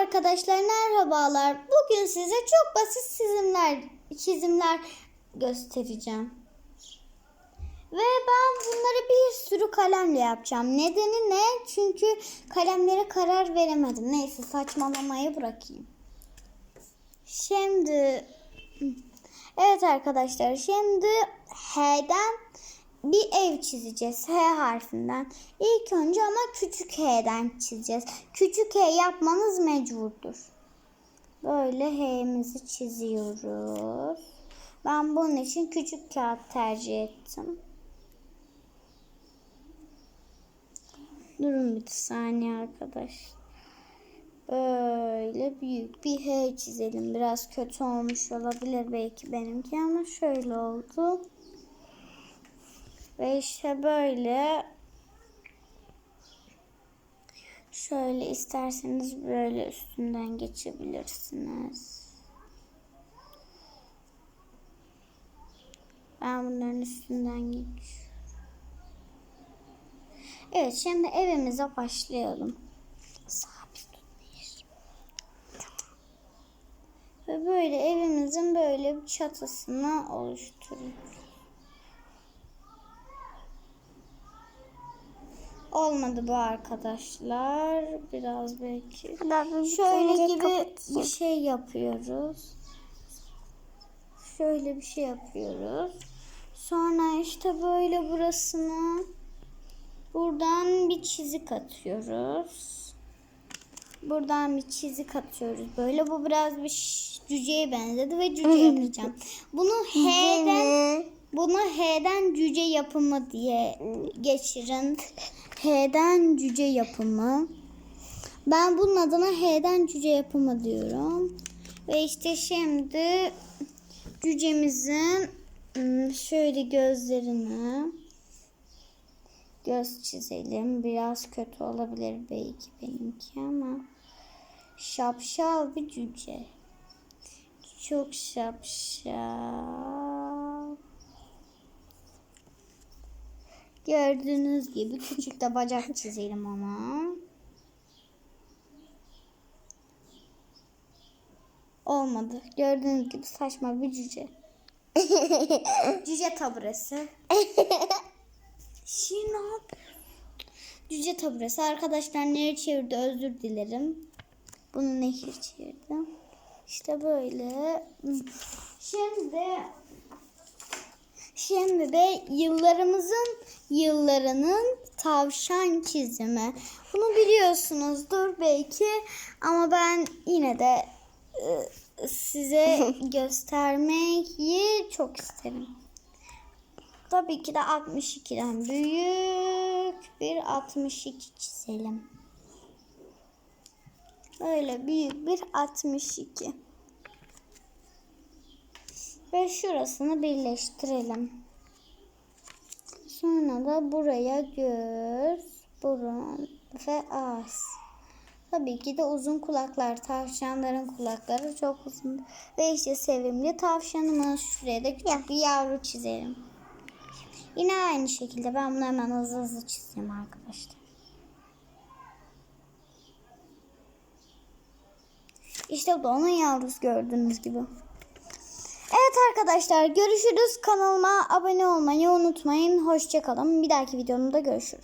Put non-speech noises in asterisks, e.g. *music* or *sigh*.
arkadaşlar merhabalar. Bugün size çok basit çizimler çizimler göstereceğim. Ve ben bunları bir sürü kalemle yapacağım. Nedeni ne? Çünkü kalemlere karar veremedim. Neyse saçmalamayı bırakayım. Şimdi Evet arkadaşlar şimdi H'den bir ev çizeceğiz. H harfinden. İlk önce ama küçük H'den çizeceğiz. Küçük H yapmanız mecburdur. Böyle H'mizi çiziyoruz. Ben bunun için küçük kağıt tercih ettim. Durun bir saniye arkadaş. Böyle büyük bir H çizelim. Biraz kötü olmuş olabilir belki benimki ama şöyle oldu. Ve işte böyle şöyle isterseniz böyle üstünden geçebilirsiniz. Ben bunların üstünden geçiyorum. Evet şimdi evimize başlayalım. Sabit. Ve böyle evimizin böyle bir çatısını oluşturuyoruz. Olmadı bu arkadaşlar. Biraz belki. Şöyle gibi bir şey yapıyoruz. Şöyle bir şey yapıyoruz. Sonra işte böyle burasını buradan bir çizik atıyoruz. Buradan bir çizik atıyoruz. Böyle bu biraz bir cüceye benzedi ve cüce *laughs* yapacağım. Bunu H'den bunu H'den cüce yapımı diye geçirin. *laughs* H'den cüce yapımı. Ben bunun adına H'den cüce yapımı diyorum. Ve işte şimdi cücemizin ım, şöyle gözlerini göz çizelim. Biraz kötü olabilir belki benimki ama şapşal bir cüce. Çok şapşal. Gördüğünüz gibi küçük de bacak çizelim ama. Olmadı. Gördüğünüz gibi saçma bir cüce. *laughs* cüce taburesi. Şimdi ne yapıyorsun? Cüce taburesi. Arkadaşlar nereye çevirdi özür dilerim. Bunu nehir çevirdi. İşte böyle. Şimdi Şimdi de yıllarımızın yıllarının tavşan çizimi. Bunu biliyorsunuzdur belki ama ben yine de e, size *laughs* göstermeyi çok isterim. Tabii ki de 62'den büyük bir 62 çizelim. Böyle büyük bir 62. Ve şurasını birleştirelim. Sonra da buraya göz, burun ve ağız. Tabii ki de uzun kulaklar. Tavşanların kulakları çok uzun. Ve işte sevimli tavşanımız. Şuraya da küçük bir yavru çizelim. Yine aynı şekilde ben bunu hemen hızlı hızlı çizeyim arkadaşlar. İşte bu da onun yavrusu gördüğünüz gibi. Arkadaşlar görüşürüz. Kanalıma abone olmayı unutmayın. Hoşçakalın. Bir dahaki videomda görüşürüz.